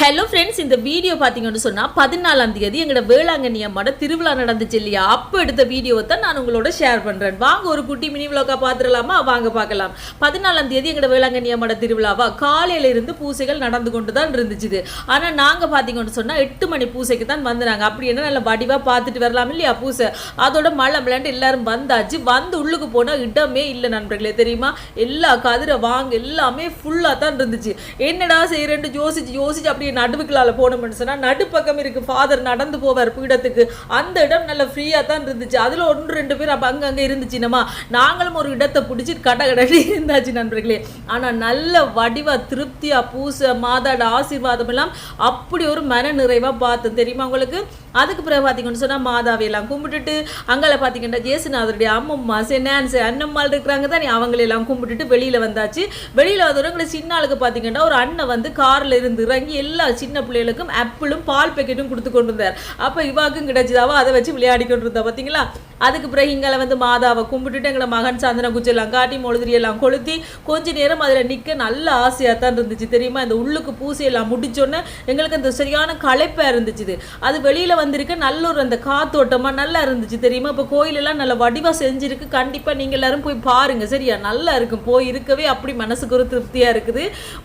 Hello friends இந்த video பார்த்தீங்கன்னு சொன்னால் பதினாலாம் தேதி எங்களோட வேளாங்கண்ணி அம்மாட திருவிழா நடந்துச்சு இல்லையா? அப்போ எடுத்த வீடியோவை தான் நான் உங்களோட ஷேர் பண்ணுறேன் வாங்க ஒரு குட்டி மினி விளக்கா பார்த்துடலாமா வாங்க பார்க்கலாம் பதினாலாம் தேதி எங்களோட வேளாங்கண்ணி அம்மாட திருவிழாவா? காலையில இருந்து பூசைகள் நடந்து கொண்டு தான் இருந்துச்சு ஆனால் நாங்கள் பார்த்தீங்கன்னு சொன்னால் எட்டு மணி பூசைக்கு தான் வந்துனாங்க. அப்படி என்ன நல்ல வடிவாக பார்த்துட்டு வரலாம் இல்லையா பூசை? அதோட மழை விளையாண்டு எல்லாரும் வந்தாச்சு. வந்து உள்ளுக்கு போனால் இடமே இல்லை நண்பர்களே தெரியுமா? எல்லா கதிரை வாங்க எல்லாமே ஃபுல்லாக தான் இருந்துச்சு. என்னடா செய்யறேன்னு யோசிச்சு யோசிச்சு அப்படியே நடுவுக்குள்ளால போனோம்னு சொன்னால் நடுப்பக்கம் இருக்குது ஃபாதர் நடந்து போவார் பீடத்துக்கு. அந்த இடம் நல்ல ஃப்ரீயாக தான் இருந்துச்சு. அதில் ஒன்று ரெண்டு பேர் அப்போ அங்கங்கே என்னம்மா? நாங்களும் ஒரு இடத்தை பிடிச்சி கட கடை இருந்தாச்சு நண்பர்களே. ஆனால் நல்ல வடிவாக திருப்தியாக பூசை மாதாட ஆசீர்வாதம் எல்லாம் அப்படி ஒரு மன நிறைவாக பார்த்தேன் தெரியுமா உங்களுக்கு? அதுக்கு பிறகு பார்த்தீங்கன்னு சொன்னால் மாதாவையெல்லாம் கும்பிட்டுட்டு அங்கே பார்த்தீங்கன்னா ஜேசுநாதருடைய அம்மம்மா சென்னான்ஸ் அண்ணம்மாள் இருக்கிறாங்க தானே? அவங்களெல்லாம் கும்பிட்டுட்டு வெளியில் வந்தாச்சு. வெளியில் வந்தவங்க சின்னாளுக்கு பார்த்தீங்கன்னா ஒரு அண்ணன் வந்து காரில் இருந்து இறங்கி எல்லா சின்ன பிள்ளைகளுக்கும் ஆப்பிளும் பால் பேக்கெட்டும் கொடுத்து கொண்டு வந்தார் அப்போ இவாக்கும் கிடைச்சதாவோ அதை வச்சு விளையாடி கொண்டு இருந்தா பார்த்தீங்களா அதுக்கு பிறகு இங்கே வந்து மாதாவை கும்பிட்டுட்டு எங்களை மகன் சந்தன குச்செல்லாம் காட்டி மொழுதிரியெல்லாம் கொளுத்தி கொஞ்ச நேரம் அதில் நிற்க நல்ல ஆசையாக தான் இருந்துச்சு. தெரியுமா? இந்த உள்ளுக்கு பூசையெல்லாம் முடிச்சோன்னே எங்களுக்கு அந்த சரியான களைப்பாக இருந்துச்சு அது வெளியில் வந்திருக்க நல்ல ஒரு அந்த காத்தோட்டமாக நல்லா இருந்துச்சு. தெரியுமா? இப்போ கோயிலெல்லாம் நல்ல வடிவாக செஞ்சிருக்கு. கண்டிப்பாக நீங்கள் எல்லாரும் போய் பாருங்க. சரியா? நல்லா இருக்கும். போய் இருக்கவே அப்படி மனசுக்கு ஒரு திருப்தியாக இருக்குது.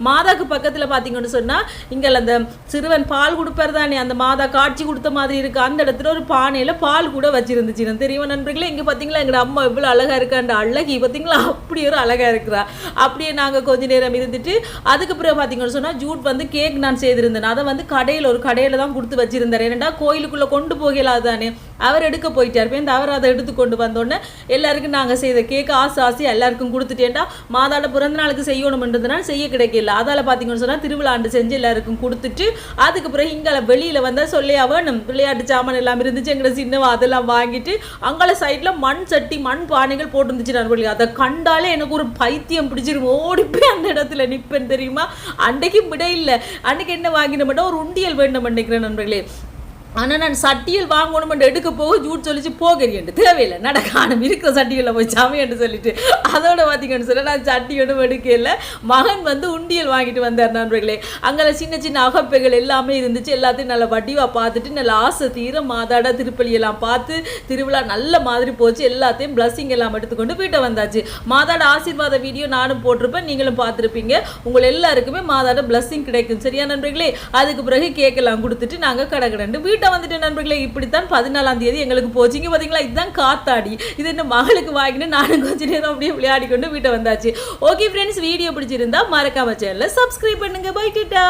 மாதாக்கு பக்கத்தில் பார்த்தீங்கன்னு சொன்னால் இங்கே அந்த சிறுவன் பால் கொடுப்பார் தானே? அந்த மாதா காட்சி கொடுத்த மாதிரி இருக்குது அந்த இடத்துல ஒரு பானையில் பால் கூட வச்சிருந்துச்சு. தெரியுமா? நண்பர்களே இங்கே பார்த்தீங்களா எங்கள் அம்மா எவ்வளோ அழகாக இருக்காண்ட அழகி பார்த்தீங்களா அப்படி ஒரு அழகாக இருக்கிறா. அப்படியே நாங்கள் கொஞ்ச நேரம் இருந்துட்டு அதுக்கப்புறம் பார்த்தீங்கன்னு சொன்னால் ஜூட் வந்து கேக் நான் செய்திருந்தேன். அதை வந்து கடையில் ஒரு கடையில் தான் கொடுத்து வச்சிருந்தார் ஏன்னா கோயிலுக்குள்ளே கொண்டு போகலாது தானே அவர் எடுக்க போயிட்டார். இப்போ அவர் அதை எடுத்து கொண்டு வந்தோடனே எல்லாருக்கும் நாங்கள் செய்த கேக்கு ஆசை ஆசையாக எல்லாருக்கும் கொடுத்துட்டேன்டா. மாதாட பிறந்த நாளுக்கு செய்யணும்ன்றதுனால செய்ய கிடைக்கல. அதால் பார்த்தீங்கன்னு சொன்னால் திருவிழாண்டு செஞ்சு எல்லாருக்கும் கொடுத்துட்டு அதுக்கு பிறகு இங்கே வெளியில் வந்தால் சொல்லியா வேணும். விளையாட்டு சாமான் எல்லாம் இருந்துச்சு எங்களை சின்னவா அதெல்லாம் வாங்கிட்டு அங்கே சைடில் மண் சட்டி மண் பானைகள் போட்டுருந்துச்சு நண்பர்களே அதை கண்டாலே எனக்கு ஒரு பைத்தியம் பிடிச்சிரும். ஓடி போய் அந்த இடத்துல நிற்பேன் தெரியுமா? அன்னைக்கு விட இல்லை. அன்னைக்கு என்ன வாங்கின மட்டும் ஒரு உண்டியல் வேண்டும் நினைக்கிறேன் நண்பர்களே. ஆனால் நான் சட்டியில் வாங்கணும் எடுக்க போக ஜூட் சொல்லிச்சு போகிறேன் தேவையில்லை. நடக்காணும் இருக்கிற சட்டியில் போய் சமையன்னு சொல்லிட்டு அதோட பார்த்தீங்கன்னு சொல்ல நான் சட்டி ஒன்றும் எடுக்கல. மகன் வந்து உண்டியல் வாங்கிட்டு வந்தார் நண்பர்களே. அங்கே சின்ன சின்ன அகப்பைகள் எல்லாமே இருந்துச்சு. எல்லாத்தையும் நல்ல வடிவாக பார்த்துட்டு நல்ல ஆசை தீர மாதாட திருப்பலி எல்லாம் பார்த்து திருவிழா நல்ல மாதிரி போச்சு. எல்லாத்தையும் பிளஸ்ஸிங் எல்லாம் எடுத்துக்கொண்டு வீட்டை வந்தாச்சு. மாதாட ஆசீர்வாத வீடியோ நானும் போட்டிருப்பேன். நீங்களும் பார்த்துருப்பீங்க. உங்கள் எல்லாருக்குமே மாதாட பிளஸ்ஸிங் கிடைக்கும். சரியா நண்பர்களே? அதுக்கு பிறகு கேக்கெல்லாம் கொடுத்துட்டு நாங்கள் கடை கடண்டு வீட்டை வந்துட்டு நண்பர்களே இப்படித்தான் பதினாலாம் தேதி எங்களுக்கு போச்சுங்க பார்த்தீங்களா இதுதான் காத்தாடி. இது என்ன மகளுக்கு வாங்கினு நானும் கொஞ்ச நேரம் அப்படியே விளையாடி கொண்டு வீட்டை வந்தாச்சு. ஓகே ஃப்ரெண்ட்ஸ் வீடியோ பிடிச்சிருந்தா மறக்காம சேனலில் சப்ஸ்கிரைப் பண்ணுங்க. பை டிட்டா